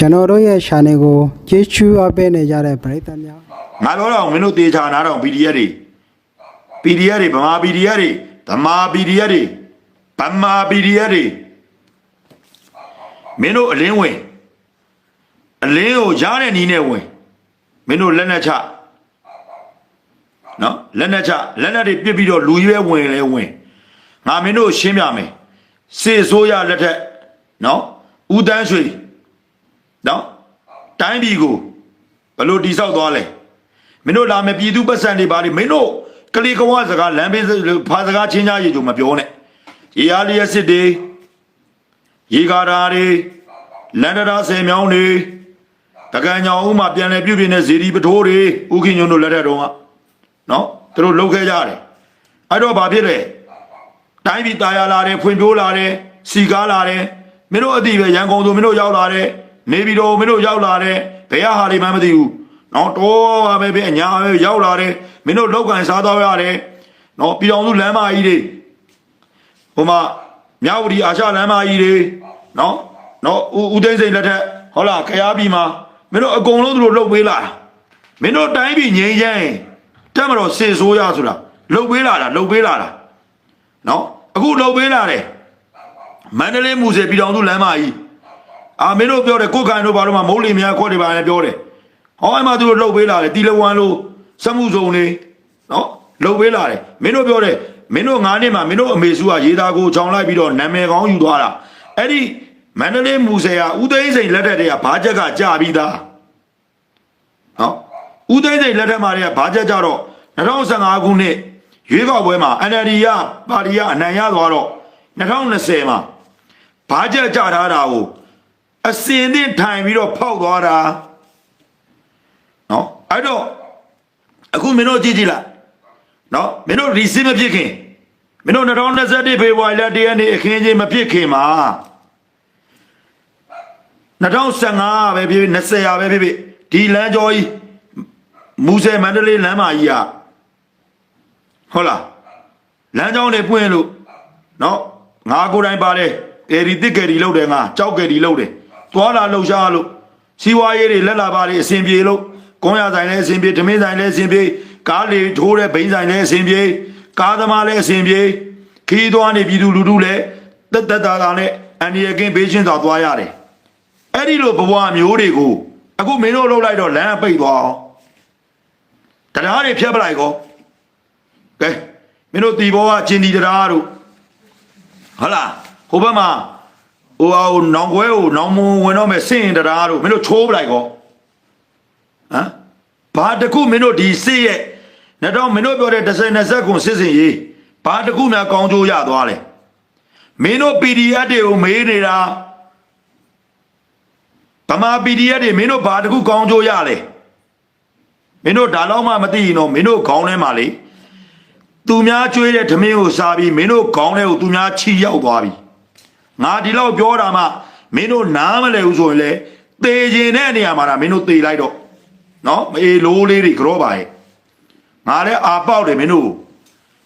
ကျွန်တော်တို့ရဲ့ channel ကိုကျေးဇူးအပ်ပေးနေကြတဲ့ပရိသတ်များငါပြောတော့မင်းတို့တေချာနာတော့ PDF တွေ PDF တွေဗမာ PDF တွေဗမာ PDF တွေဗမာ PDF တွေမင်းတို့အလင်းဝင်အလင်းကိုရားတဲ့နီးနဲ့ဝင်မင်းတို့လက်နဲ့ချနော်လက်နဲ့ချလက်နဲ့တွေပြစ်ပြီးတော့လူရွယ်ဝင်လဲဝင်ငါမင်းတို့ရှင်းပြမယ်စေဆိုးရလက်ထက်နော်ဦးတန်းရွှေ နော်တိုင်းပြည်ကိုဘယ်လိုတိဆောက်သွားလဲ မင်းတို့လာမယ်ပြည်သူပတ်စံတွေပါလိမင်းတို့ကလေးကဝစကားလမ်းဘေးဖာစကားချင်းကြားရေကြုံမပြောနဲ့ရေအားလျက်စစ်တွေရေကာတာတွေလန်ဒရာဆယ်မြောင်းတွေတကန်ညောင်ဦးမှာပြန်လဲပြုတ်ပြင်းတဲ့ဇေဒီပထိုးတွေဥခင်ညွန်းတို့လက်ထက်တော့ကနော်သူတို့လှုပ်ခဲကြတယ်အဲ့တော့ဘာဖြစ်လဲတိုင်းပြည်ตายရလာတယ်ဖွံ့ဖြိုးလာတယ်စီကားလာတယ်မင်းတို့အတိပဲရန်ကုန်ဆိုမင်းတို့ရောက်လာတယ် နေပြည်တော်မင်းတို့ရောက်လာတယ်ဘယ်ဟာတွေမှမသိဘူးနော်တော့ပါပဲပဲအညာပဲရောက်လာတယ်မင်းတို့လောက်ကန်စားတော့ရတယ်နော်ပြည်အောင်စုလမ်းမကြီးတွေဟိုမှာမြဝတီအာရှလမ်းမကြီးတွေနော်နော်ဦးဦးသိန်းစိန်လက်ထက်ဟုတ်လားခရားပြည်မှာမင်းတို့အကုန်လုံးသူတို့လှုပ်ပေးလာတာမင်းတို့တိုင်းပြည်ငြိမ်းချမ်းရင်တက်မတော်စေဆိုးရဆိုတာလှုပ်ပေးလာတာလှုပ်ပေးလာတာနော်အခုလှုပ်ပေးလာတယ်မန္တလေးမူစေပြည်အောင်စုလမ်းမကြီး အာမင်းတို့ပြောတယ်ကိုယ်ကန်တို့ဘာလို့မှမုတ်လီများခွက်တွေပါလဲပြောတယ်ဟောအဲ့မှာသူတို့လှုပ်ပေးလာတယ်တီလဝမ်လို့စက်မှုစုံနေနော်လှုပ်ပေးလာတယ်မင်းတို့ပြောတယ်မင်းတို့ငါးနှစ်မှာမင်းတို့အမေစုကရေသားကိုချောင်းလိုက်ပြီးတော့နာမည်ကောင်းယူသွားတာအဲ့ဒီမန္တလေးမူဆယ်ကဦးသိန်းစိန်လက်ထက်တည်းကဘာချက်ကကြာပြီးသားနော်ဦးသိန်းစိန်လက်ထက်မှာတည်းကဘာချက်ကြတော့2015ခုနှစ်ရွေးကောက်ပွဲမှာ NLD ကပါတီကအနိုင်ရသွားတော့2020မှာဘာချက်ကြထားတာကို အစင်သင့်ထိုင်ပြီးတော့ဖောက်သွားတာနော်အဲ့တော့အခုမင်းတို့ကြည့်ကြည့်လိုက်နော်မင်းတို့ရီစီမဖြစ်ခင်မင်းတို့2021ဖေဖော်ဝါရီလတရက်နေ့အခင်းချင်းမဖြစ်ခင်မှာ2015ပဲဖြစ်ဖြစ်20ရာပဲဖြစ်ဖြစ်ဒီလမ်းကျော်ကြီးမူဆယ်မန္တလေးလမ်းမကြီးอ่ะဟုတ်လားလမ်းကြောင်းတွေပွင့်လို့နော်ငါကိုယ်တိုင်ပါတယ်ကယ်ရီတစ်ကယ်ရီလောက်တယ်ငါကြောက်ကယ်ရီလောက်တယ် သွားလာလှုပ်ရှားလို့စီးပွားရေးတွေလက်လာပါတွေအဆင်ပြေလို့ကုန်းရဆိုင်လည်းအဆင်ပြေဓမင်းဆိုင်လည်းအဆင်ပြေကားလေထိုးတဲ့ဘိန်းဆိုင်လည်းအဆင်ပြေကားသမားလည်းအဆင်ပြေခီးသွားနေပြည်သူလူထုလည်းတက်တက်တာတာနဲ့အန်ဒီယကင်းဘေးချင်းသာသွားရတယ်အဲ့ဒီလိုဘဝမျိုးတွေကိုအခုမင်းတို့လှုပ်လိုက်တော့လမ်းပိတ်သွားအောင်တရားတွေဖြတ်ပလိုက်ကောကဲမင်းတို့တီဘောကချင်းတီတရားတို့ဟုတ်လားဟိုဘက်မှာ ဟိုအောင်နောင်ခွဲကိုနောင်မဝင်တော့မယ်စင့်ရင်တရားတို့မင်းတို့ချိုးပလိုက်ကောဟမ်ဘာတခုမင်းတို့ဒီစစ်ရဲ့နှစ်တော့မင်းတို့ပြောတဲ့30 20ခုစစ်စင်ရေးဘာတခုများကောင်းကျိုးရသွားလဲမင်းတို့ PDF တွေကိုမေးနေတာဗမာ PDF တွေမင်းတို့ဘာတခုကောင်းကျိုးရလဲမင်းတို့ဒါတော့မှမသိရင်တော့မင်းတို့ခေါင်းထဲမှာလေသူများကျွေးတဲ့ဓမင်းကိုစားပြီးမင်းတို့ခေါင်းထဲကိုသူများချီရောက်သွားပြီ ငါဒီလောက်ပြောတာမှမင်းတို့နားမလဲဘူးဆိုရင်လေသေခြင်းတဲ့နေရာမှာဒါမင်းတို့သေလိုက်တော့နော်မအေးလိုးလေးတွေကြောပါရဲ့ငါလည်းအာပေါက်တယ်မင်းတို့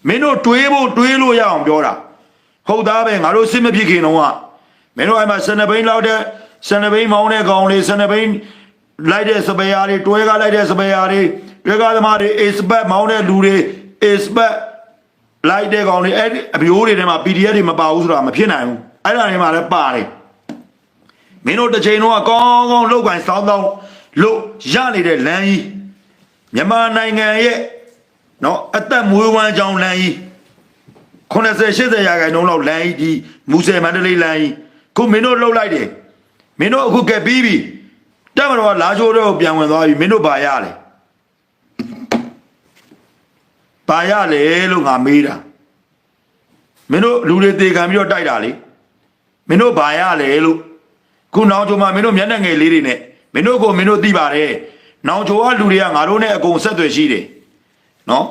မင်းတို့တွေးဖို့တွေးလို့ရအောင်ပြောတာဟုတ်သားပဲငါတို့စစ်မဖြစ်ခင်တော့ကမင်းတို့အဲ့မှာစနေဘိန်းလောက်တဲ့စနေဘိန်းမောင်းတဲ့ကောင်လေးစနေဘိန်းလိုက်တဲ့စပယ်ယာတွေတွဲကားလိုက်တဲ့စပယ်ယာတွေတွဲကားသမားတွေအေစဘတ်မောင်းတဲ့လူတွေအေစဘတ်လိုက်တဲ့ကောင်လေးအဲ့ဒီအမျိုးတွေထဲမှာ PDF တွေမပါဘူးဆိုတာမဖြစ်နိုင်ဘူး အဲ့ဒါတွေမှာလည်းပါတယ်မင်းတို့တစ်ချိန်လုံးကကောင်းကောင်းလောက်ကန်စောင်းစောင်းလို့ရနေတဲ့လမ်းကြီးမြန်မာနိုင်ငံရဲ့နော်အသက်မွေးဝမ်းကြောင်းလမ်းကြီး80 80ရာခိုင်နှုန်းလောက်လမ်းကြီးဒီမူဆယ်မန္တလေးလမ်းကြီးခုမင်းတို့လှုပ်လိုက်တယ်မင်းတို့အခုကဲပြီးပြီတက်မတော်ကလာချိုးတော့ပြန်ဝင်သွားပြီမင်းတို့ဘာရလဲပါရလေလို့ငါမေးတာမင်းတို့လူတွေတေခံပြီးတော့တိုက်တာလေ မင်းတို့ဘာရလေလို့ခုနောင်ချိုမှာမင်းတို့မျက်နှာငယ်လေးတွေနဲ့မင်းတို့ကိုမင်းတို့သိပါတယ်နောင်ချိုကလူတွေကငါတို့နဲ့အကုန်ဆက်သွယ်ရှိတယ်နော်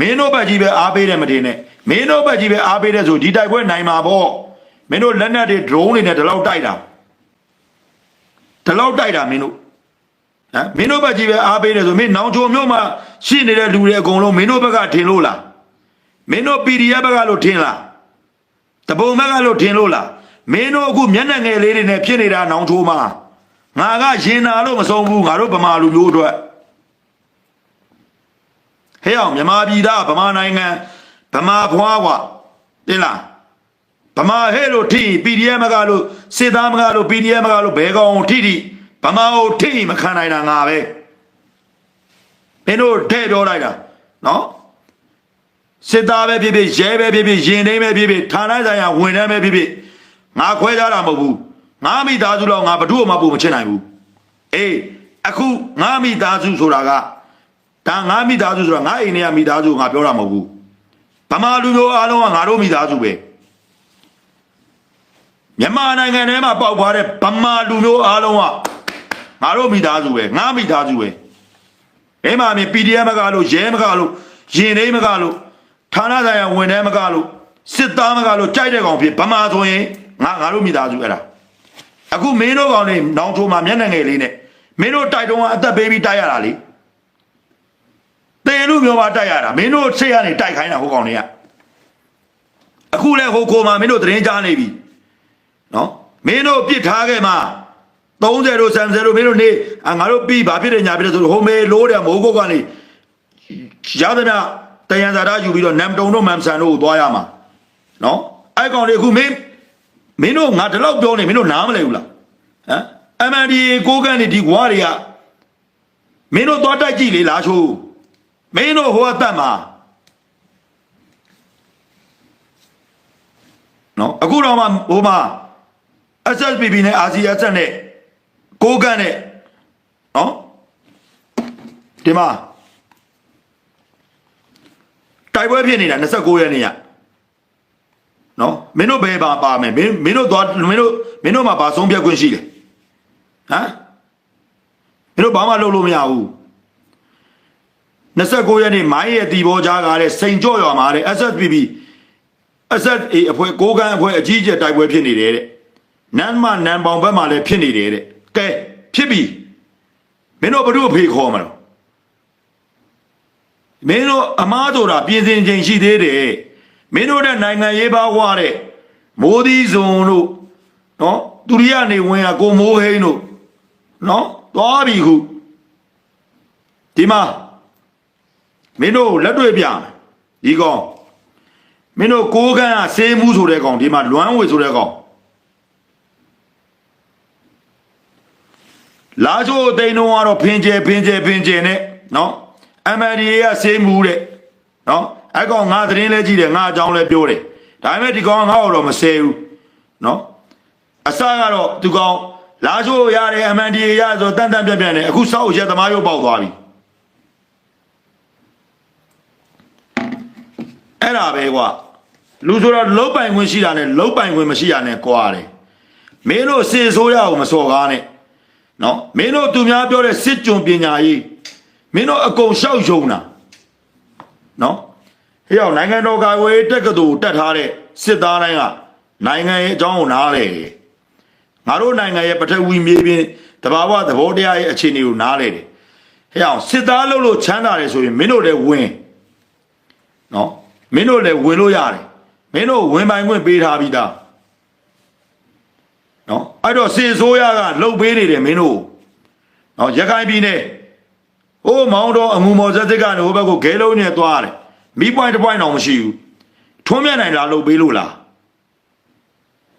မင်းတို့ဘက်ကြီးပဲအားပေးတယ်မတင်နဲ့မင်းတို့ဘက်ကြီးပဲအားပေးတယ်ဆိုဒီတိုက်ပွဲနိုင်မှာပေါ့မင်းတို့လက်နက်တွေ drone တွေနဲ့ဒီလောက်တိုက်တာဒီလောက်တိုက်တာမင်းတို့ဟမ်မင်းတို့ဘက်ကြီးပဲအားပေးတယ်ဆိုမင်းနောင်ချုံမြို့မှာရှိနေတဲ့လူတွေအကုန်လုံးမင်းတို့ဘက်ကထင်လို့လားမင်းတို့ PDF ဘက်ကလို့ထင်လားတပုံဘက်ကလို့ထင်လို့လား မင်းတို့အခုမျက်နှာငယ်လေးတွေနဲ့ဖြစ်နေတာနောင်ထိုးမှာငါကရင်နာလို့မဆုံးဘူးငါတို့ဗမာလူမျိုးအတွက်ဟဲ့အောင်မြန်မာပြည်သားဗမာနိုင်ငံဗမာဘွားကွာတင်လားဗမာဟဲ့လို့ထိ PDF မကလို့စစ်သားမကလို့ PDF မကလို့ဘယ်ကောင်ထိထိဗမာကိုထိမခံနိုင်တာငါပဲမင်းတို့ထဲ့ပြောလိုက်တာနော်စစ်သားပဲဖြစ်ဖြစ်ရဲပဲဖြစ်ဖြစ်ရင်သိမ်းပဲဖြစ်ဖြစ်ဌာနဆိုင်ရာဝန်ထမ်းပဲဖြစ်ဖြစ် ငါခွဲကြတာမဟုတ်ဘူးငါမိသားစုတော့ငါဘ누구မှပို့မချင်နိုင်ဘူးအေးအခုငါမိသားစုဆိုတာကဒါငါမိသားစုဆိုတာငါအိမ်ထဲကမိသားစုကိုငါပြောတာမဟုတ်ဘူးဗမာလူမျိုးအားလုံးကငါတို့မိသားစုပဲမြန်မာနိုင်ငံထဲမှာပေါက်သွားတဲ့ဗမာလူမျိုးအားလုံးကငါတို့မိသားစုပဲငါမိသားစုပဲအဲမှာမြင် PDF မကလို့ရဲမကလို့ရင်သိမ်းမကလို့ဌာနဆိုင်ရာဝန်ထမ်းမကလို့စစ်သားမကလို့ကြိုက်တဲ့ကောင်ဖြစ်ဗမာဆိုရင် ငါငါတို့မိသားစုအဲ့ဒါအခုမင်းတို့ကောင်နေနောင်ထိုးမှာမျက်နှာငယ်လေးနဲ့မင်းတို့တိုက်တုံးကအသက်ပေးပြီးတိုက်ရတာလေတယ်လူမျိုးပါတိုက်ရတာမင်းတို့စိတ်ကနေတိုက်ခိုင်းတာဟိုကောင်တွေကအခုလဲဟိုကိုမှာမင်းတို့သတင်းကြားနေပြီနော်မင်းတို့ပြစ်ထားခဲ့မှာ30တို့30တို့မင်းတို့နေအာငါတို့ပြီးဘာဖြစ်တယ်ညာဖြစ်တယ်ဆိုတော့ဟိုမေလို့တယ်မိုးကုတ်ကနေရသမျှတယံဇာတာယူပြီးတော့နမ်တုံတို့မမ်ဆန်တို့ကိုသွားရမှာနော်အဲ့ကောင်တွေအခုမင်း မင်းတို့ငါဒီလောက်ပြောနေမင်းတို့နားမလဲဘူးလားဟမ် MNDA ကိုကန်နေဒီကွာတွေကမင်းတို့သွားတိုက်ကြည့်လေလားချိုးမင်းတို့ဟိုအသက်မှာနော်အခုတော့မှဟိုမှာ SSPP နဲ့ RCS နဲ့ကိုကန်နဲ့နော်ဒီမှာတိုက်ပွဲဖြစ်နေတာ29ရက်နေ့က နော်မင်းတို့ဘယ်ပါပါမယ်မင်းမင်းတို့သွားမင်းတို့မင်းတို့မှာဘာဆုံးဖြတ်ခွင့်ရှိလဲဟမ်မင်းတို့ဘာမှလုပ်လို့မရဘူး29ရက်နေ့မိုင်းရဲ့တီဘောကြားကားတဲ့စိန်ကြော့ရွာမှာတဲ့ SSPP SSA အဖွဲ့ကိုကန်အဖွဲ့အကြီးအကျယ်တိုက်ပွဲဖြစ်နေတယ်တဲ့နန်းမနန်းပေါင်ဘက်မှာလည်းဖြစ်နေတယ်တဲ့ကဲဖြစ်ပြီမင်းတို့ဘု து ဖေခေါ်မှာတော့မင်းတို့အမားဆိုတာပြင်ဆင်ချိန်ရှိသေးတယ် မင်းတို့တဲ့နိုင်ငံရေးပါဝါတဲ့မိုးသီးစုံတို့နော်သူရိယနေဝင်ကကိုမိုးဟိန်းတို့နော်သွားပြီခုဒီမှာမင်းတို့လက်တွေ့ပြမယ်ဒီကောင်မင်းတို့ကိုးကန်းကစေးမှုဆိုတဲ့ကောင်ဒီမှာလွမ်းဝေဆိုတဲ့ကောင်လာချိုးတိန်တော့ကတော့ဖင်ကျဲဖင်ကျဲဖင်ကျဲနဲ့နော် MLDA ကစေးမှုတဲ့နော် အဲ့ကောင်ငါသတင်းလဲကြည့်တယ်ငါအကြောင်းလဲပြောတယ်ဒါပေမဲ့ဒီကောင်ကငါ့ကိုတော့မဆဲဘူးနော်အစကတော့သူကောင်လာချိုးရတယ် MLDA ရဆိုတန်တန်ပြန့်ပြန့်နဲ့အခုစောက်ရက်သမားရုပ်ပေါက်သွားပြီအဲ့ဒါပဲကွာလူဆိုတော့လုတ်ပိုင်ခွင့်ရှိတာနဲ့လုတ်ပိုင်ခွင့်မရှိတာနဲ့ကွာတယ်မင်းတို့စေဆိုးရအောင်မစော်ကားနဲ့နော်မင်းတို့သူများပြောတဲ့စစ်ကြုံပညာရေးမင်းတို့အကုန်လျှောက်ယုံတာနော် ဟေ့အောင်နိုင်ငံတော်ကာကွယ်ရေးတက္ကသိုလ်တက်ထားတဲ့စစ်သားတိုင်းကနိုင်ငံရဲ့အကြောင်းကိုနားလေတယ်ငါတို့နိုင်ငံရဲ့ပထဝီမြေပြင်တဘာဝသဘောတရားရဲ့အခြေအနေကိုနားလေတယ်ဟေ့အောင်စစ်သားလို့လို့ချမ်းသာတယ်ဆိုရင်မင်းတို့လည်းဝင်နော်မင်းတို့လည်းဝင်လို့ရတယ်မင်းတို့ဝင်ပိုင်ခွင့်ပေးထားပြီးသားနော်အဲ့တော့စေဆိုးရကလှုပ်ပေးနေတယ်မင်းတို့နော်ရခိုင်ပြည်နယ်ဟိုးမောင်းတော့အငူမော်ဇက်စစ်ကနေဟိုဘက်ကိုဂဲလုံးနဲ့သွားတယ် မီးပွိုင်းတစ်ပွိုင်းတော့မရှိဘူးထွန်းမြတ်နိုင်လားလှုပ်ပေးလို့လား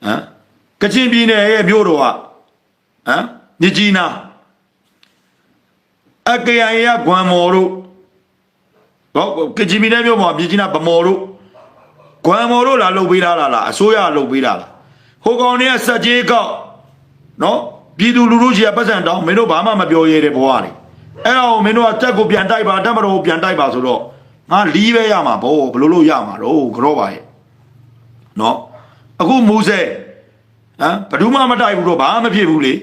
ဟမ်ကချင်ပြည်နယ်ရဲ့မြို့တော်ကဟမ်မြကြီးနာအကေအိုင်ရဂွမ်မော်တို့ဘောကချင်ပြည်နယ်မြို့မှာမြကြီးနာဗမော်တို့ဂွမ်မော်တို့လာလှုပ်ပေးထားတာလားအစိုးရလှုပ်ပေးတာလားဟိုကောင်တွေကစက်ကြီးကောက်နော်ပြည်သူလူထုကြီးကပတ်စံတောင်းမင်းတို့ဘာမှမပြောရဲတဲ့ဘဝနေအဲ့ဒါကိုမင်းတို့ကတက်ကိုပြန်တိုက်ပါတက်မတော်ကိုပြန်တိုက်ပါဆိုတော့ ငါလီးပဲရမှာဗောဘလို့လို့ရမှာတော့ကြောပါရဲ့နော်အခုမူဆယ်ဟမ်ဘယ်သူမှမတိုက်ဘူးတော့ဘာမှမဖြစ်ဘူးလေ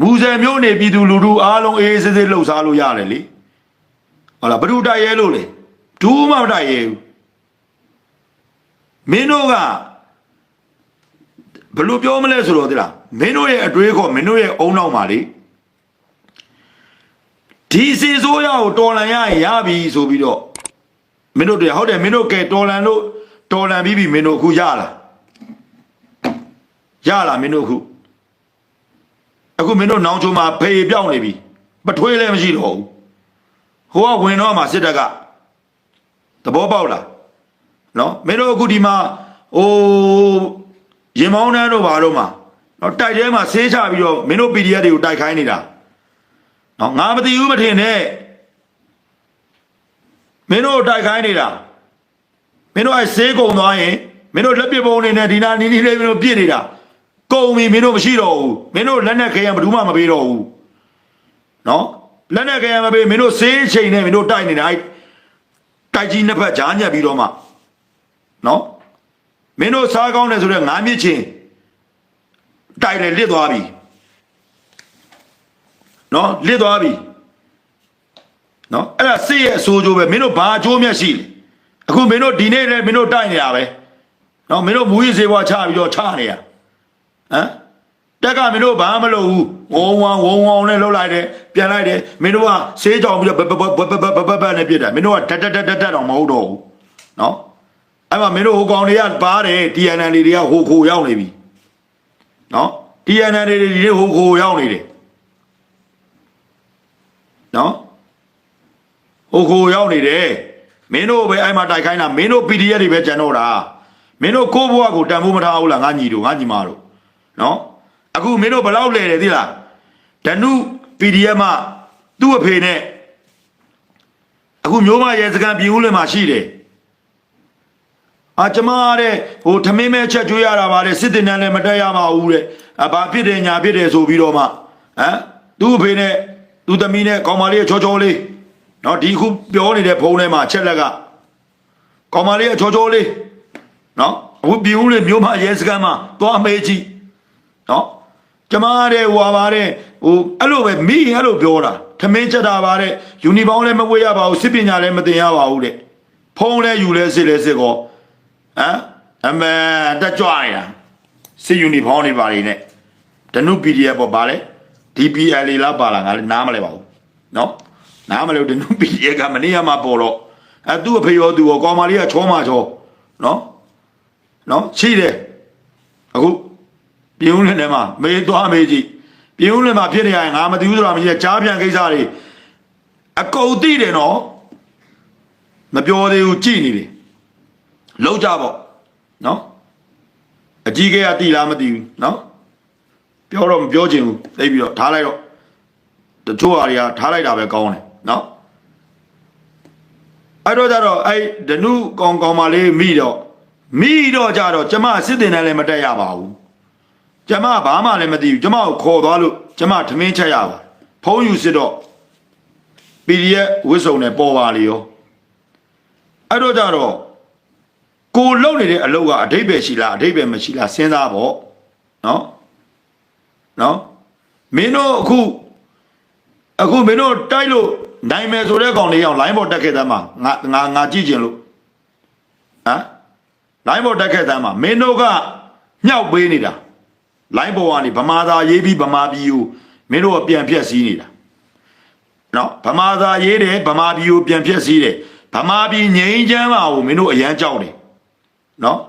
မူဆယ်မျိုးနေပြည်သူလူထုအားလုံးအေးအေးဆေးဆေးလှုပ်ရှားလို့ရတယ်လေဟုတ်လားဘယ်သူတိုက်ရဲလို့လေဘူးမှမတိုက်ရဲဘူးမင်းတို့ကဘယ်လိုပြောမလဲဆိုတော့ဒီလားမင်းတို့ရဲ့အတွေးခေါ်မင်းတို့ရဲ့အုံနောက်မှာလေဒီစီဆိုးရကိုတော်လန်ရရင်ရပြီဆိုပြီးတော့ မင်းတို့တွေဟုတ်တယ်မင်းတို့ကဲတော်လန်လို့တော်လန်ပြီးပြီမင်းတို့အခုရလားရလားမင်းတို့အခုအခုမင်းတို့နောင်ချုံမှာဖေးပြောင်းနေပြီပထွေးလည်းမရှိတော့ဘူးဟိုကဝင်တော့မှစစ်တပ်ကသဘောပေါက်လားနော်မင်းတို့အခုဒီမှာဟိုရင်မောင်းတန်းတို့ဘာတို့မှာနော်တိုက်ထဲမှာဆေးချပြီးတော့မင်းတို့ PDF တွေကိုတိုက်ခိုင်းနေတာနော်ငါမသိဘူးမထင်နဲ့ မင်းတို့တိုက်ခိုင်းနေတာမင်းတို့အဲဆေးကုံသွားရင်မင်းတို့လက်ပစ်ပုံးနေနဲ့ဒီနာနီနီလေးမင်းတို့ပြစ်နေတာကုံပြီမင်းတို့မရှိတော့ဘူးမင်းတို့လက်နဲ့ခဲရဘယ်သူမှမပေးတော့ဘူးနော်လက်နဲ့ခဲရမပေးမင်းတို့ဆေးချိန်နဲ့မင်းတို့တိုက်နေတာအဲတိုက်ကြီးနှစ်ဖက်ကြားညက်ပြီးတော့မှနော်မင်းတို့စားကောင်းတယ်ဆိုတော့ငါးမြစ်ချင်းတိုက်တယ်လစ်သွားပြီနော်လစ်သွားပြီ နော်အဲ့ဒါစစ်ရဲ့အဆိုးကျိုးပဲမင်းတို့ဘာအကျိုးမျက်ရှိလဲအခုမင်းတို့ဒီနေ့လည်းမင်းတို့တိုက်နေတာပဲနော်မင်းတို့မူရည်စေဘွားချပြီးတော့ချနေရဟမ်တက်ကမင်းတို့ဘာမလုပ်ဘူးဝုံဝံဝုံဝံနဲ့လှုပ်လိုက်တယ်ပြန်လိုက်တယ်မင်းတို့ကဆေးကြောင်ပြီးတော့ဘဘဘဘဘဘဘနဲ့ပြစ်တာမင်းတို့ကတက်တက်တက်တက်တော့မဟုတ်တော့ဘူးနော်အဲ့မှာမင်းတို့ဟိုကောင်တွေကပါတယ် TNN တွေတွေကဟိုခိုရောက်နေပြီနော် TNN တွေတွေဟိုခိုရောက်နေတယ်နော် ဟိုခိုရောက်နေတယ်မင်းတို့ပဲအဲ့မှာတိုက်ခိုင်းတာမင်းတို့ PDF တွေပဲကြံတော့တာမင်းတို့ကိုယ့်ဘဝကိုတန်ဖိုးမထားဘူးလားငါညီတို့ငါညီမတို့နော်အခုမင်းတို့ဘယ်လောက်လဲတယ်သိလားဓနု PDF မှာသူ့အဖေနဲ့အခုမျိုးမရဲစကန်ပြည်ဦးလွင်မှာရှိတယ်အာကျမတဲ့ဟိုထမင်းမဲချက်ကျွေးရတာပါတဲ့စစ်တင်တန်းလည်းမတက်ရပါဘူးတဲ့အဘာဖြစ်တယ်ညာဖြစ်တယ်ဆိုပြီးတော့မှဟမ်သူ့အဖေနဲ့သူ့သမီးနဲ့ကောင်မလေးကချောချောလေး နော်ဒီခုပြောနေတဲ့ဖုန်းထဲမှာအချက်လက်ကကောင်မလေးအချောချောလေးနော်အခုပြင်းဦးလေးမျိုးမရဲစကန်မှာသွားမေးကြည့်နော်ကျမတဲ့ဟွာပါတဲ့ဟိုအဲ့လိုပဲမိရင်အဲ့လိုပြောတာထမင်းချက်တာပါတဲ့ယူနီဖောင်းလည်းမဝေးရပါဘူးစစ်ပညာလည်းမသင်ရပါဘူးတဲ့ဖုန်းလည်းယူလဲစစ်လဲစစ်ကောဟမ်အမေတက်ကြွနေတာစစ်ယူနီဖောင်းတွေပါနေနဲ့ဒနု PDF ပေါ့ဗာလဲ DPL လားပါလားငါလည်းနားမလဲပါဘူးနော် နားမလို့ဒနုပီရဲ့ကမနေ့ကမှပေါ်တော့အဲသူ့အဖေရောသူရောကောင်မလေးကချောမချောနော်နော်ရှိတယ်အခုပြင်းဦးလင်းထဲမှာမေးသွားမေးကြည့်ပြင်းဦးလင်းမှာဖြစ်နေရင်ငါမသိဘူးဆိုတာမရှိတဲ့ကြားပြန်ကိစ္စတွေအကုန်သိတယ်နော်မပြောသေးဘူးကြည်နေတယ်လောက်ကြပေါ့နော်အကြီးကဲကတိလားမသိဘူးနော်ပြောတော့မပြောချင်ဘူးသိပြီးတော့ထားလိုက်တော့တချို့ဟာတွေကထားလိုက်တာပဲကောင်းတယ် နော်အဲ့တော့ကြတော့အဲ့ဒနုကောင်ကောင်မလေးမိတော့မိတော့ကြတော့ကျမစစ်တင်တယ်လည်းမတက်ရပါဘူးကျမဘာမှလည်းမသိဘူးကျမကိုခေါ်သွားလို့ကျမထမင်းချက်ရပါဖုံးယူစစ်တော့ PDF ဝစ်စုံနဲ့ပေါ်ပါလေရောအဲ့တော့ကြတော့ကိုလုံနေတဲ့အလုပ်ကအတိတ်ပဲရှိလားအတိတ်ပဲမရှိလားစဉ်းစားပေါ့နော်နော်မင်းတို့အခုအခုမင်းတို့တိုက်လို့ နိုင်မယ်ဆိုတဲ့ကောင်လေးအောင် line ပေါ်တက်ခဲ့သမ်းမှာငါငါငါကြည့်ကျင်လို့ဟမ် line ပေါ်တက်ခဲ့သမ်းမှာမင်းတို့ကမြောက်ပေးနေတာ line ပေါ်ကနေဗမာသာရေးပြီးဗမာပြည်ကိုမင်းတို့ကပြန်ဖြက်စီးနေတာနော်ဗမာသာရေးတယ်ဗမာပြည်ကိုပြန်ဖြက်စီးတယ်ဗမာပြည်ငြိမ်းချမ်းပါကိုမင်းတို့အရန်ကြောက်တယ်နော်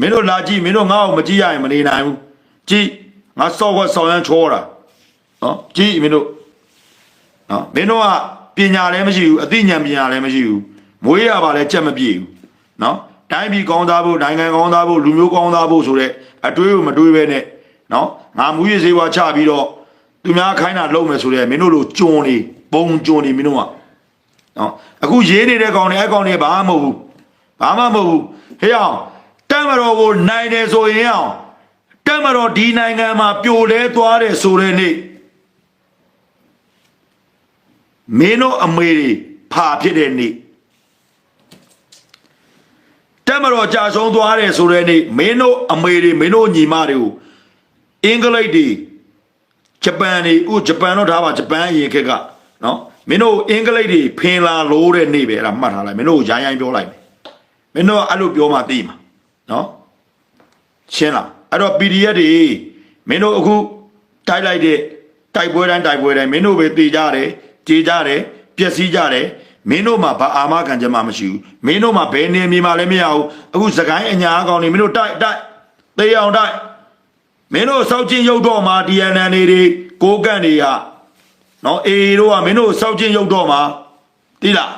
မင်းတို့လာကြည့်မင်းတို့ငါ့ကိုမကြည့်ရရင်မနေနိုင်ဘူးကြည့်ငါစောက်ဝက်ဆောင်ရမ်းချောတာနော်ကြည့်မင်းတို့ နော်မင်းတို့ကပညာလည်းမရှိဘူးအသိဉာဏ်ပညာလည်းမရှိဘူးမွေးရပါလည်းကြက်မပြေဘူးနော်တိုင်းပြည်ကောင်းသားဖို့နိုင်ငံကောင်းသားဖို့လူမျိုးကောင်းသားဖို့ဆိုတဲ့အတွေးကိုမတွေးပဲနဲ့နော်ငါမူရည်စေဝါချပြီးတော့သူများခိုင်းတာလုပ်မယ်ဆိုတဲ့မင်းတို့လိုကြုံနေပုံကြုံနေမင်းတို့ကနော်အခုရေးနေတဲ့ကောင်တွေအဲ့ကောင်တွေဘာမှမဟုတ်ဘူးဘာမှမဟုတ်ဘူးဟေးအောင်တက်မတော်ကိုနိုင်တယ်ဆိုရင်အောင်တက်မတော်ဒီနိုင်ငံမှာပြိုလဲသွားတယ်ဆိုတဲ့နေ့ မင်းတို့အမေတွေဖာဖြစ်တဲ့နေ့တက်မတော်ကြာဆုံးသွားတယ်ဆိုတဲ့နေ့မင်းတို့အမေတွေမင်းတို့ညီမတွေကိုအင်္ဂလိပ်တွေဂျပန်တွေဥဂျပန်တော့ဒါပါဂျပန်အရင်ခက်ကနော်မင်းတို့အင်္ဂလိပ်တွေဖင်လာလို့တဲ့နေ့ပဲအဲ့ဒါမှတ်ထားလိုက်မင်းတို့ရိုင်းရိုင်းပြောလိုက်မယ်မင်းတို့အဲ့လိုပြောမှသိမှာနော်ရှင်းလားအဲ့တော့ PDF တွေမင်းတို့အခုတိုက်လိုက်တဲ့တိုက်ပွဲတိုင်းတိုက်ပွဲတိုင်းမင်းတို့ပဲတည်ကြတယ် ကြေကြတယ်ပျက်စီးကြတယ်မင်းတို့မှာဘာအာမခံချက်မှမရှိဘူးမင်းတို့မှာဘယ်နေမြေမှာလည်းမရဘူးအခုစကိုင်းအညာအကောင်တွေမင်းတို့တိုက်တိုက်သေအောင်တိုက်မင်းတို့စောက်ချင်းရုပ်တော့မှာ DNN တွေတွေကိုကန့်တွေကနော်အေတို့ကမင်းတို့စောက်ချင်းရုပ်တော့မှာတိလား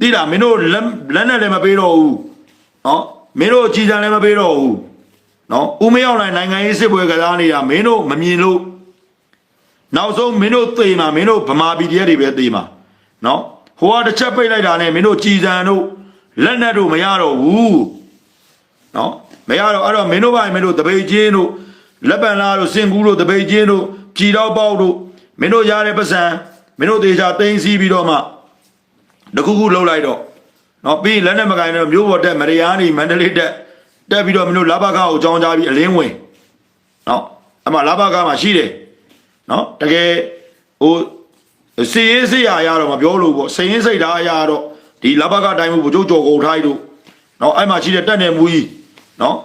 တိလားမင်းတို့လက်လက်နဲ့လည်းမပေးတော့ဘူးနော်မင်းတို့ကြည်စံလည်းမပေးတော့ဘူးနော်ဦးမရောက်နိုင်နိုင်ငံရေးစစ်ပွဲကစားနေတာမင်းတို့မမြင်လို့ နောက်ဆုံးမင်းတို့သေမှာမင်းတို့ဗမာပြည်တည်းတွေပဲသေမှာနော်ဟိုကတစ်ချက်ပိတ်လိုက်တာနဲ့မင်းတို့ကြည်စံတို့လက်နဲ့တို့မရတော့ဘူးနော်မရတော့အဲ့တော့မင်းတို့ဘာမင်းတို့တပိတ်ချင်းတို့လက်ပံလာတို့စင်ကူးတို့တပိတ်ချင်းတို့ကြည်တော့ပေါက်တို့မင်းတို့ရတဲ့ပတ်စံမင်းတို့တေချာသိမ်းစီးပြီးတော့မှတခုခုလှုပ်လိုက်တော့နော်ပြီးလက်နဲ့မကိုင်းတော့မျိုးပေါ်တက်မရယားနေမန္တလေးတက်တက်ပြီးတော့မင်းတို့လာဘခကိုကြောင်းကြပြီးအလင်းဝင်နော်အမှလာဘခမှာရှိတယ် နော်တကယ်ဟိုစီရေးစီရရတော့မပြောလို့ပေါ့စရင်စိတ်ဓာတ်အရာတော့ဒီလာဘခတိုင်းမှုဘုချုပ်ကြော်ကုန်ထိုက်တို့နော်အဲ့မှာရှိတဲ့တက်နယ်မူကြီးနော်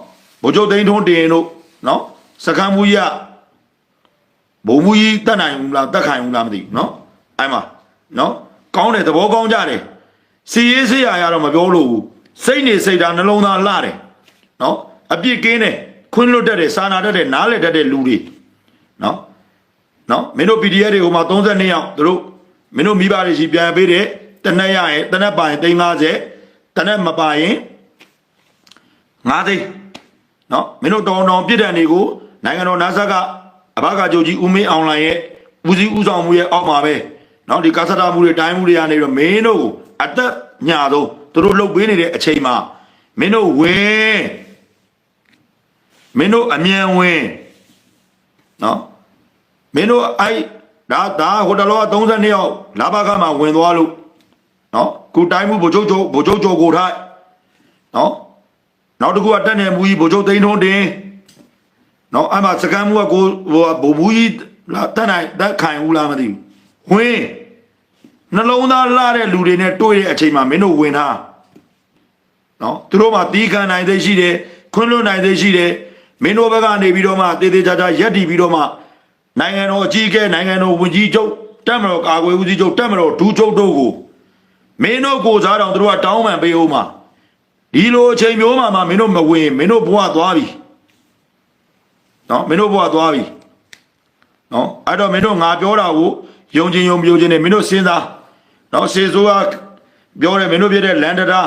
ဗိုလ်ချုပ်သိန်းထွန်းတင်တို့နော်စကမ်းမူကြီးကဘုံမူကြီးတက်နိုင်ဘူးလားတက်ခိုင်ဘူးလားမသိဘူးနော်အဲ့မှာနော်ကောင်းတယ်သဘောကောင်းကြတယ်စီရေးဆေးရရတော့မပြောလို့ဘူးစိတ်နေစိတ်ဓာတ်နှလုံးသားလှတယ်နော်အပြစ်ကင်းတယ်ခွင်းလွတ်တတ်တယ်စာနာတတ်တယ်နားလည်တတ်တဲ့လူတွေနော် နော်မင်းတို့ PDF တွေဟိုမှာ32ယောက်သူတို့မင်းတို့မိဘတွေရှိပြန်ပေးတယ်တနက်ရရင်တနက်ပါရင်350တနက်မပါရင်ငါးသိန်းနော်မင်းတို့တောင်းတောင်းပြစ်ဒဏ်တွေကိုနိုင်ငံတော်နာဆာကအဘကကြိုကြီးဦးမင်းအောင်လိုင်ရဲ့ဦးစီးဦးဆောင်မှုရဲ့အောက်မှာပဲနော်ဒီကာစတာမှုတွေတိုင်းမှုတွေကနေပြီးတော့မင်းတို့ကိုအသက်ညာတော့သူတို့လှုပ်ပေးနေတဲ့အချိန်မှာမင်းတို့ဝင်မင်းတို့အမြန်ဝင်နော် မင်းတို့အဲ့ဒါဒါဟိုတလောက32ယောက်လာဘကမှာဝင်သွားလို့နော်ခုတိုင်းမှုဗိုလ်ချုပ်ချုပ်ဗိုလ်ချုပ်ချုပ်ကိုထိုက်နော်နောက်တစ်ခုကတက်နေမူကြီးဗိုလ်ချုပ်သိန်းထွန်းတင်နော်အဲ့မှာစကမ်းမူကကိုဟိုဗိုလ်မူကြီးလာတက်နိုင်တက်ခိုင်ဦးလားမသိဘူးဝင်းနှလုံးသားလှတဲ့လူတွေနဲ့တွေ့တဲ့အချိန်မှာမင်းတို့ဝင်ထားနော်သူတို့မှတီးခံနိုင်သေးရှိတယ်ခွန်းလွတ်နိုင်သေးရှိတယ်မင်းတို့ဘက်ကနေပြီးတော့မှတေးသေးချာချာရက်တီပြီးတော့မှ နိုင်ငံတော်အကြီးအကဲနိုင်ငံတော်ဝန်ကြီးချုပ်တက်မတော်ကာကွယ်ဦးစီးချုပ်တက်မတော်ဒူးချုပ်တို့ကိုမင်းတို့ကိုစားတော်သူတို့ကတောင်းပန်ပေးဦးမှာဒီလိုအချိန်မျိုးမှာမှမင်းတို့မဝင်မင်းတို့ဘဝသွားပြီနော်မင်းတို့ဘဝသွားပြီနော်အဲ့တော့မင်းတို့ငါပြောတာကိုယုံချင်းယုံပြိုချင်းနဲ့မင်းတို့စဉ်းစားနော်စေဆိုးကပြောတယ်မင်းတို့ပြတဲ့လန်တရာ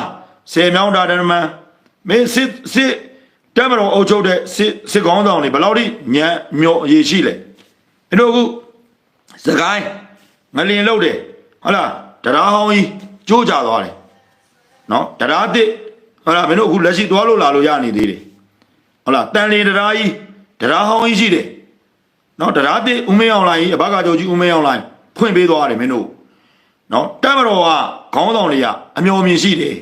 ဆယ်မြောင်းတာတမန်မင်းစစ်စစ်တက်မတော်အုပ်ချုပ်တဲ့စစ်စစ်ကောင်းဆောင်တွေဘယ်လောက်ထိညံမြော့အရေးရှိလဲ မင်းတို့အခုစကိုင်းငလင်လုတ်တယ်ဟုတ်လားတရားဟောင်းကြီးကြိုးကြသွားတယ်နော်တရားတစ်ဟုတ်လားမင်းတို့အခုလက်ရှိသွားလို့လာလို့ရနေသေးတယ်ဟုတ်လားတန်လီတရားကြီးတရားဟောင်းကြီးရှိတယ်နော်တရားတစ်ဦးမင်းအောင်လိုင်းကြီးအဘကကြောကြီးဦးမင်းအောင်လိုင်းဖွင့်ပေးသွားတယ်မင်းတို့နော်တက်မတော်ကခေါင်းဆောင်တွေကအမျော်မြင်ရှိတယ်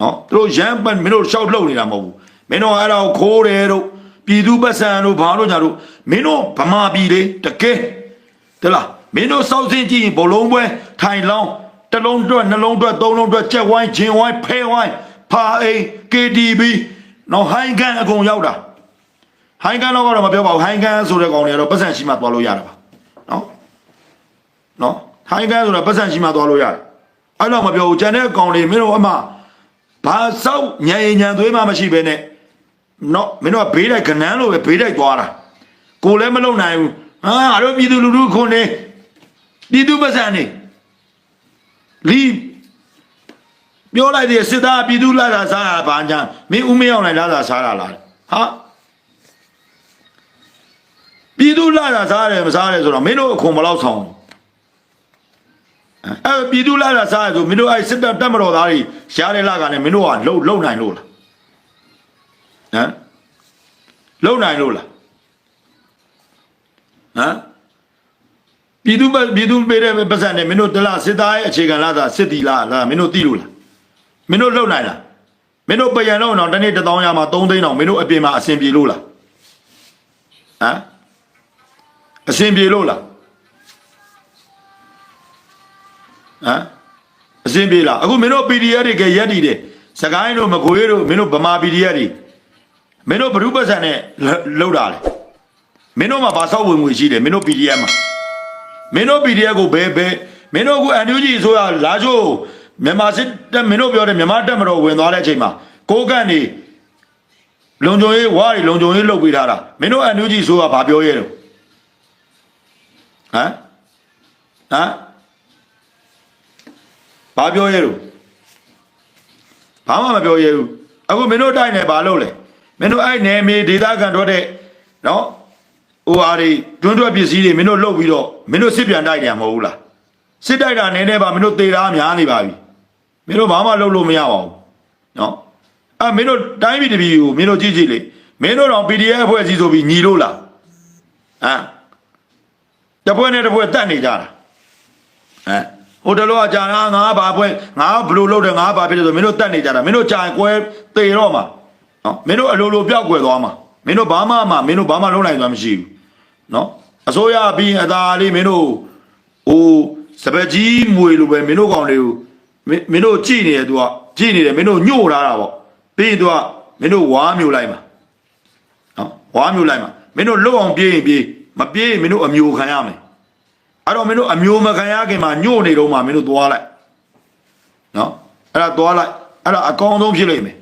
နော်သူတို့ရမ်းပတ်မင်းတို့ရှောက်လှုပ်နေတာမဟုတ်ဘူးမင်းတို့အဲ့ဒါကိုခိုးတယ်တို့ ပြည်သူပတ်စံတို့ဘာလို့ညာတို့မင်းတို့ဗမာပြည်လေတကယ်တလားမင်းတို့စောက်စင်းကြည့်ရင်ဘလုံးပွဲထိုင်လောင်းတစ်လုံးတွက်နှလုံးတွက်သုံးလုံးတွက်ကြက်ဝိုင်းဂျင်ဝိုင်းဖဲဝိုင်းဖာအိမ် KTV နော်ဟိုင်းကန်အကုန်ရောက်တာဟိုင်းကန်တော့ကတော့မပြောပါဘူးဟိုင်းကန်ဆိုတဲ့ကောင်တွေကတော့ပတ်စံရှိမှသွားလို့ရတာပါနော်နော်ဟိုင်းကန်ဆိုတာပတ်စံရှိမှသွားလို့ရတယ်အဲ့တော့မပြောဘူးကျန်တဲ့ကောင်တွေမင်းတို့အမှဘာစောက်ညံရင်ညံသွေးမှမရှိဘဲနဲ့ နော်မင်းတို့ကဘေးတိုက်ကနန်းလိုပဲဘေးတိုက်သွားတာကိုလည်းမလုံနိုင်ဘူးဟာငါတို့ပြည်သူလူထုခွန်နေပြည်သူပတ်စံနေလီပြောလိုက်တယ်စစ်သားပြည်သူလာတာစားတာဘာညာမင်းဦးမင်းအောင်လိုက်လာတာစားတာလားဟာပြည်သူလာတာစားတယ်မစားတယ်ဆိုတော့မင်းတို့အခွန်ဘယ်လောက်ဆောင်အဲ့ပြည်သူလာတာစားတယ်ဆိုမင်းတို့အဲ့စစ်တပ်တက်မတော်သားတွေရှားတဲ့လာကလည်းမင်းတို့ကလုံလုံနိုင်လို့လား ဟမ်လုံနိုင်လို့လားဟမ်ပြည်သူပြည်သူပေးတဲ့ပတ်စံနဲ့မင်းတို့တလားစစ်သားရဲ့အခြေခံလားသာစစ်တီလားလားမင်းတို့သိလို့လားမင်းတို့လုံနိုင်လားမင်းတို့ပယံတော့တော့တနေ့တစ်သောင်းရမှာ3သိန်းတော့မင်းတို့အပြင်မှာအဆင်ပြေလို့လားဟမ်အဆင်ပြေလို့လားဟမ်အဆင်ပြေလားအခုမင်းတို့ PDF တွေကရက်တည်တယ်စကိုင်းတို့မကွေးတို့မင်းတို့ဗမာ PDF တွေ မင်းတို့ဘ ᱹ ပတ်စံနဲ့လှုပ်တာလေမင်းတို့မှာဘာဆောက်ဝင်ငွေရှိတယ်မင်းတို့ PDF မှာမင်းတို့ PDF ကိုဘယ်ဘယ်မင်းတို့အခု NUG ဆိုရလာချိုးမြန်မာစစ်တပ်မင်းတို့ပြောတယ်မြန်မာတပ်မတော်ဝင်သွားတဲ့အချိန်မှာကိုကန့်နေလုံခြုံရေးဝါးတွေလုံခြုံရေးလုပ်ပေးထားတာမင်းတို့အန်ယူဂျီဆိုတာဘာပြောရဲတော့ဟမ်ဟမ်ဘာပြောရဲတော့ဘာမှမပြောရဲဘူးအခုမင်းတို့တိုက်နေဘာလုပ်လဲ မင်းတို့အဲ့နယ်မြေဒေသခံတော့တဲ့နော်ဟိုအားတွေတွန်းတွက်ပစ္စည်းတွေမင်းတို့လုတ်ပြီးတော့မင်းတို့စစ်ပြန်တိုက်နေရမဟုတ်ဘူးလားစစ်တိုက်တာနည်းနည်းပါမင်းတို့သေတာများနေပါပြီမင်းတို့ဘာမှလုပ်လို့မရပါဘူးနော်အဲ့မင်းတို့တိုင်းပြည်တပြည်ကိုမင်းတို့ကြည့်ကြည့်လေမင်းတို့တော့ PDF အဖွဲ့အစည်းဆိုပြီးညီလို့လားဟမ်တစ်ဖွဲ့နဲ့တစ်ဖွဲ့တက်နေကြတာဟမ်ဟိုတလောကကြာငါငါဘာပွဲငါဘလို့လုပ်တယ်ငါဘာဖြစ်တယ်ဆိုမင်းတို့တက်နေကြတာမင်းတို့ကြာရင်ကွဲတေတော့မှာ နော်မင်းတို့အလိုလိုပြောက်ကွယ်သွားမှာမင်းတို့ဘာမှမမင်းတို့ဘာမှလုံးနိုင်သွားမရှိဘူးနော်အစိုးရပြီးရင်အသာလေးမင်းတို့ဟိုစပက်ကြီးမွေလိုပဲမင်းတို့ကောင်တွေကိုမင်းမင်းတို့ကြည်နေတယ်သူကကြည်နေတယ်မင်းတို့ညှို့ထားတာပေါ့ပြီးရင်သူကမင်းတို့ဝါမျိုးလိုက်မှာနော်ဝါမျိုးလိုက်မှာမင်းတို့လွတ်အောင်ပြေးရင်ပြေးမပြေးရင်မင်းတို့အမျိုးခံရမယ်အဲ့တော့မင်းတို့အမျိုးမခံရခင်မှာညှို့နေတော့မှမင်းတို့သွားလိုက်နော်အဲ့ဒါသွားလိုက်အဲ့ဒါအကောင်းဆုံးဖြစ်လိမ့်မယ်